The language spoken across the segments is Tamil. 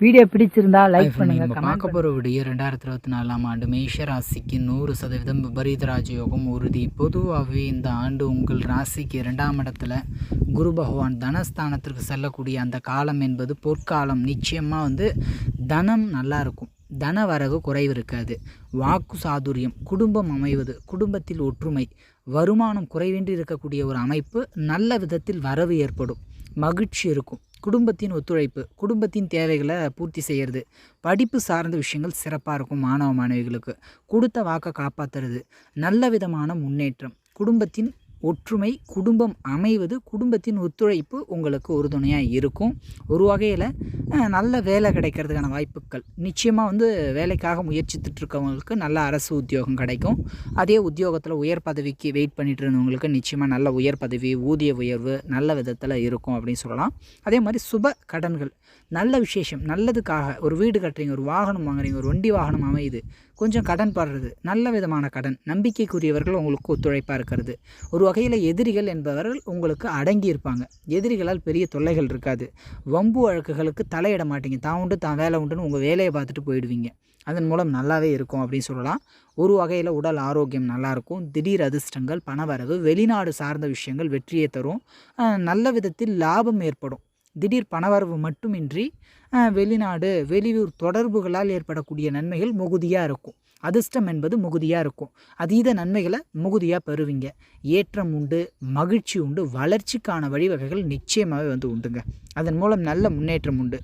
வீடியோ பிடிச்சிருந்தா லைக் பண்ணுங்க பார்க்க போகிற வீடியோ ரெண்டாயிரத்தி இருபத்தி நாலாம் ஆண்டு மேஷ ராசிக்கு நூறு சதவீதம் விபரீத ராஜயோகம் உறுதி. பொதுவாகவே இந்த ஆண்டு உங்கள் ராசிக்கு இரண்டாம் இடத்துல குரு பகவான் தனஸ்தானத்திற்கு செல்லக்கூடிய அந்த காலம் என்பது பொற்காலம். நிச்சயமாக வந்து தனம் நல்லா இருக்கும். தன வரவு குறைவு இருக்காது. வாக்கு சாதுரியம் குடும்பம் அமைவது குடும்பத்தில் ஒற்றுமை வருமானம் குறைவின்றி இருக்கக்கூடிய ஒரு அமைப்பு நல்ல விதத்தில் வரவு ஏற்படும். மகிழ்ச்சி இருக்கும். குடும்பத்தின் ஒத்துழைப்பு குடும்பத்தின் தேவைகளை பூர்த்தி செய்கிறது படிப்பு சார்ந்த விஷயங்கள் சிறப்பாக இருக்கும் மாணவ மாணவிகளுக்கு. கொடுத்த வாக்கை காப்பாற்றுறது நல்ல விதமான முன்னேற்றம். குடும்பத்தின் ஒற்றுமை குடும்பம் அமைவது குடும்பத்தின் ஒத்துழைப்பு உங்களுக்கு உறுதுணையாக இருக்கும். ஒரு வகையில் நல்ல வேலை கிடைக்கிறதுக்கான வாய்ப்புகள். நிச்சயமாக வந்து வேலைக்காக முயற்சித்துட்ருக்கவங்களுக்கு நல்ல அரசு உத்தியோகம் கிடைக்கும். அதே உத்தியோகத்தில் உயர் பதவிக்கு வெயிட் பண்ணிட்டு இருந்தவங்களுக்கு நிச்சயமாக நல்ல உயர் பதவி ஊதிய உயர்வு நல்ல விதத்தில் இருக்கும் அப்படின்னு சொல்லலாம். அதே மாதிரி சுப கடன்கள். நல்ல விசேஷம். நல்லதுக்காக ஒரு வீடு கட்டுறீங்க ஒரு வாகனம் வாங்குறீங்க ஒரு வண்டி வாகனம் அமையுது. கொஞ்சம் கடன் படுறது. நல்ல விதமான கடன். நம்பிக்கைக்குரியவர்கள் உங்களுக்கு ஒத்துழைப்பாக இருக்கிறது. ஒரு வகையில் எதிரிகள் என்பவர்கள் உங்களுக்கு அடங்கி இருப்பாங்க. எதிரிகளால் பெரிய தொல்லைகள் இருக்காது. வம்பு வழக்குகளுக்கு தலையிட மாட்டீங்க. தான் உண்டு தான் வேலை உண்டுன்னு உங்கள் வேலையை பார்த்துட்டு போயிடுவீங்க. அதன் மூலம் நல்லாவே இருக்கும் அப்படின்னு சொல்லலாம். ஒரு வகையில் உடல் ஆரோக்கியம் நல்லாயிருக்கும் திடீர் அதிர்ஷ்டங்கள் பணவரவு வெளிநாடு சார்ந்த விஷயங்கள் வெற்றியை தரும். நல்ல விதத்தில் லாபம் ஏற்படும். திடீர் பணவரவு மட்டுமின்றி வெளிநாடு வெளியூர் தொடர்புகளால் ஏற்படக்கூடிய நன்மைகள் மிகுதியாக இருக்கும். அதிர்ஷ்டம் என்பது மிகுதியாக இருக்கும். அதீத நன்மைகளை மிகுதியாக பெறுவீங்க. ஏற்றம் உண்டு மகிழ்ச்சி உண்டு வளர்ச்சிக்கான வழிவகைகள் நிச்சயமாகவே வந்து உண்டுங்க. அதன் மூலம் நல்ல முன்னேற்றம் உண்டு.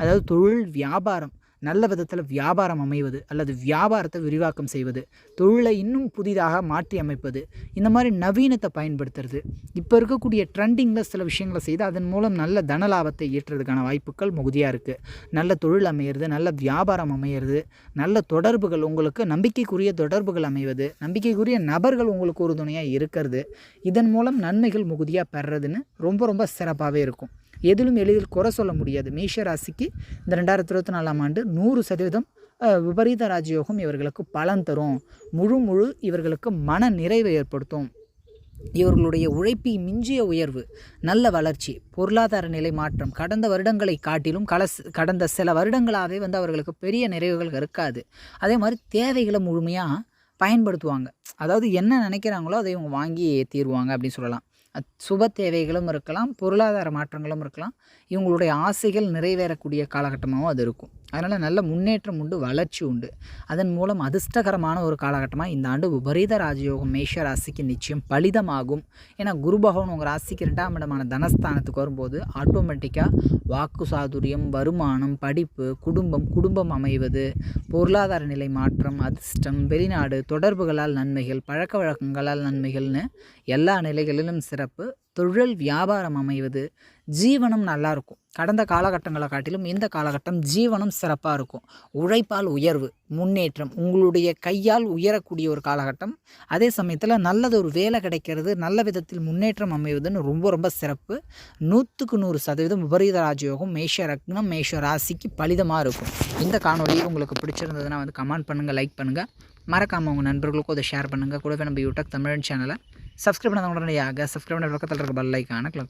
அதாவது தொழில் வியாபாரம் நல்ல விதத்தில் வியாபாரம் அமைவது அல்லது வியாபாரத்தை விரிவாக்கம் செய்வது தொழிலை இன்னும் புதிதாக மாற்றி அமைப்பது இந்த மாதிரி நவீனத்தை பயன்படுத்துறது. இப்போ இருக்கக்கூடிய ட்ரெண்டிங்கில் சில விஷயங்களை செய்து அதன் மூலம் நல்ல தன லாபத்தை ஈட்டுறதுக்கான வாய்ப்புகள் மிகுதியாக இருக்குது நல்ல தொழில் அமையிறது நல்ல வியாபாரம் அமையிறது நல்ல தொடர்புகள் உங்களுக்கு நம்பிக்கைக்குரிய தொடர்புகள் அமைவது நம்பிக்கைக்குரிய நபர்கள் உங்களுக்கு உறுதுணையாக இருக்கிறது. இதன் மூலம் நன்மைகள் மிகுதியாக பெறுறதுன்னு ரொம்ப ரொம்ப சிறப்பாகவே இருக்கும். எதிலும் எளிதில் குறை சொல்ல முடியாது. மேஷ ராசிக்கு இந்த ரெண்டாயிரத்தி இருபத்தி நாலாம் ஆண்டு நூறு சதவீதம் விபரீத ராஜயோகம் இவர்களுக்கு பலன் தரும். முழு முழு இவர்களுக்கு மன நிறைவை ஏற்படுத்தும். இவர்களுடைய உழைப்பி மிஞ்சிய உயர்வு நல்ல வளர்ச்சி பொருளாதார நிலை மாற்றம் கடந்த வருடங்களை காட்டிலும் கலஸ் கடந்த சில வருடங்களாகவே வந்து அவர்களுக்கு பெரிய நிறைவுகள் இருக்காது. அதே மாதிரி தேவைகளை முழுமையாக பயன்படுத்துவாங்க. அதாவது என்ன நினைக்கிறாங்களோ அதை இவங்க வாங்கி தீருவாங்க அப்படின்னு சொல்லலாம். சுப தேவைகளும் இருக்கலாம் பொருளாதார மாற்றங்களும் இருக்கலாம். இவங்களுடைய ஆசைகள் நிறைவேறக்கூடிய காலகட்டமாகவும் அது இருக்கும். அதனால் நல்ல முன்னேற்றம் உண்டு வளர்ச்சி உண்டு. அதன் மூலம் அதிர்ஷ்டகரமான ஒரு காலகட்டமாக இந்த ஆண்டு விபரீத ராஜயோகம் மேஷ ராசிக்கு நிச்சயம் பலிதமாகும். ஏன்னா குரு பகவான் உங்கள் ராசிக்கு ரெண்டாம் இடமான தனஸ்தானத்துக்கு வரும்போது ஆட்டோமேட்டிக்காக வாக்கு சாதுரியம் வருமானம் படிப்பு குடும்பம் குடும்பம் அமைவது பொருளாதார நிலை மாற்றம் அதிர்ஷ்டம் வெளிநாடு தொடர்புகளால் நன்மைகள் பழக்க வழக்கங்களால் நன்மைகள்னு எல்லா நிலைகளிலும் சிறப்பு. தொழில் வியாபாரம் அமைவது ஜீவனம் நல்லா இருக்கும். கடந்த காலகட்டங்களை காட்டிலும் இந்த காலகட்டம் ஜீவனம் சிறப்பாக இருக்கும். உழைப்பால் உயர்வு முன்னேற்றம் உங்களுடைய கையால் உயரக்கூடிய ஒரு காலகட்டம். அதே சமயத்தில் நல்லது ஒரு வேலை கிடைக்கிறது நல்ல விதத்தில் முன்னேற்றம் அமைவதுன்னு ரொம்ப ரொம்ப சிறப்பு. நூற்றுக்கு நூறு சதவீதம் விபரீத ராஜயோகம் மேஷ ரத்னம் மேஷ ராசிக்கு பலிதமாக இருக்கும். இந்த காணொலி உங்களுக்கு பிடிச்சிருந்ததுன்னா வந்து கமெண்ட் பண்ணுங்கள் லைக் பண்ணுங்கள் மறக்காமல் உங்கள் நண்பர்களுக்கும் அதை ஷேர் பண்ணுங்கள் கூடவே நம்ம யூடியூப் தமிழன் சேனலை சப்ஸ்கிரைப் பண்ணாத உடனடியாக சப்ஸ்கிரைப் பண்ண பக்கத்தில் இருக்க பெல் ஐக்கான கிளிக்